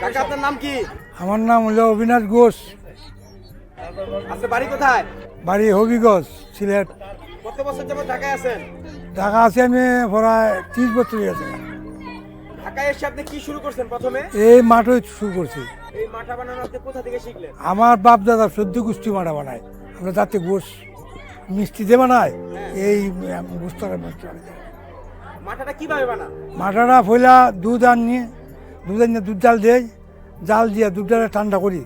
কাকা আপনার নাম কি? আমার নাম হলো অবিনাশ ঘোষ। আপনার বাড়ি কোথায়? বাড়ি হবিগঞ্জ সিলেট। কত বছর যাবত ঢাকায় আছেন? ঢাকা আছি আমি প্রায় ত্রিশ বছর আছে ঢাকায় এসে আপনি কি শুরু করছেন প্রথমে? এই মাঠই শুরু করছি। এই মাঠা বানানো আপনি কোথা থেকে শিখলেন? আমার বাপ দাদা সদ্য গোষ্ঠী মাঠা বানায়। আমরা যাতে গোস মিষ্টি দিয়ে বানায় এই গোস্তরা মিষ্টি বানায় মাঠাটা কীভাবে বানান? মাঠাটা ফইলা দুধ আনিয়ে দুধ আনিয়ে দুধ জাল দেয় জাল দিয়ে দুধটারে ঠান্ডা করি।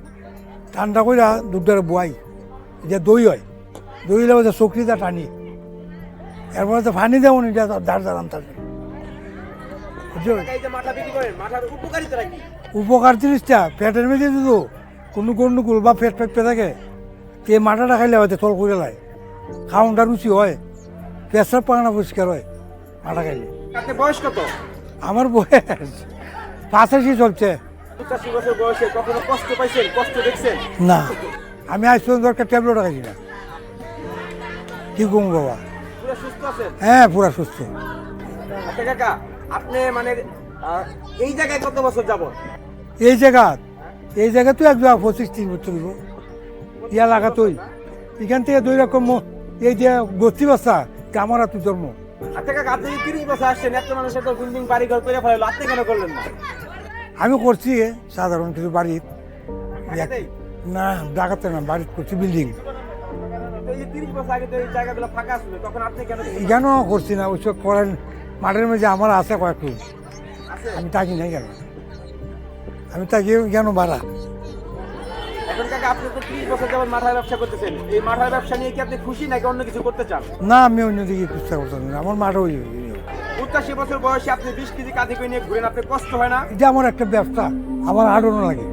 ঠান্ডা কইরা দুধটারে বয়াই যে দই হয় দই হলে চকরিটা টানি। এরপরে তো ফানি দেবো নি যা দাঁড় দাঁড়ান কি? উপকার জিনিসটা পেটের মেঝে দিতো কোনো গন্ডগোল বা পেট পেট থাকে তে মাথাটা খাইলে হয়তো তল করে লাই। খাওয়ানটা রুচি হয় পেশাব পাখানা পরিষ্কার হয় মাথা খাইলে। বয়স কত? আমার বয়স পাঁচাশি চলছে। পঁচাশি বছর বয়সে কখনো কষ্ট পাইছেন কষ্ট দেখছেন? না। আমি আজ পর্যন্ত একটা ট্যাবলেট খাইছি না। কি কম বাবা? হ্যাঁ পুরা সুস্থ। আচ্ছা কাকা আপনি মানে এই জায়গায় কত বছর যাবত এই জায়গা এই জায়গা তো একজন পঁচিশ তিন বছর এই এলাকা তুই এখান থেকে দুই রকম এই যে গোষ্ঠী বাচ্চা আমার তুই জন্ম আচ্ছা আপনি তিরিশ বছর আসছেন এত মানুষের তো বিল্ডিং বাড়ি ঘর করে ফেলালো আপনি কেন করলেন না? আমি করছি সাধারণ কিছু বাড়ির না ডাকাতে না বাড়ির করছি বিল্ডিং কেন করছি না? ওইসব করেন মাঠের মধ্যে আমার আছে কয়েকটু আমি থাকি নাই কেন? আমি থাকি কেন বাড়া? এখন কাকা আপনি তো ত্রিশ বছর মাথায় ব্যবসা করতেছেন। এই মাথায় ব্যবসা নিয়ে কি আপনি খুশি নাকি অন্য কিছু করতে চান? না আমি অন্যদিকে চেষ্টা করতাম না। আমার মাঠে পঁচাশি বছর বয়সে আপনি বিশ কেজি কাঁধে করে নিয়ে ঘুরেন আপনি কষ্ট হয় না? এটা আমার একটা ব্যবসা। আমার হাঁটানো লাগে।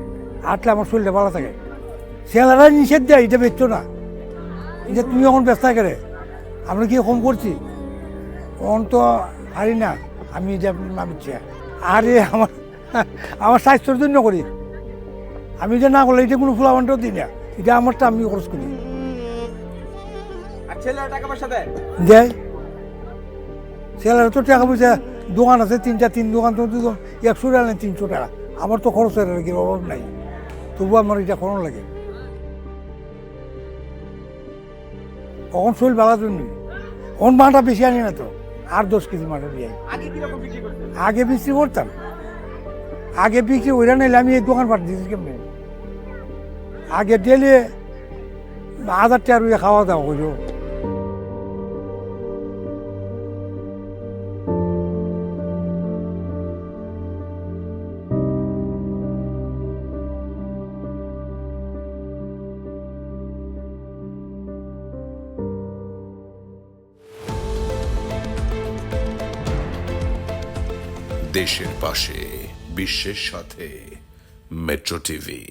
হাঁটলে আমার শরীরটা ভালো থাকে। ছেলেরা নিষেধ দেয় এটা বেচছো না। যে তুমি এখন ব্যস্ত করে আমরা কি কম করছি? অন তো পারি না। আমি যে আরে আমার আমার স্বাস্থ্যের জন্য করি। আমি যে না করলে এটা কোনো ফুলাবানটাও দিই না। এটা আমারটা আমি খরচ করি। ছেলেরা তো টাকা পয়সা দোকান আছে তিনটা তিন দোকান তো দুদোকান একশো টাকা নেই তিনশো টাকা। আমার তো খরচের আর কি অভাব নাই। তবু আমার এটা খরচ লাগে। কখন শরীর ভালো জন্য কোন মাটা বেশি আনি না তো? আর দশ কেজি মাটা দিয়ে আগে বিক্রি করতাম। আগে বিক্রি ওইটা নিলে আমি এই দোকান পাঠ দিয়েছি কেমনি? আগে ডেলি হাজার টাকা খাওয়া দাওয়া করো। দেশের পাশে বিশ্বের সাথে মেট্রো টিভি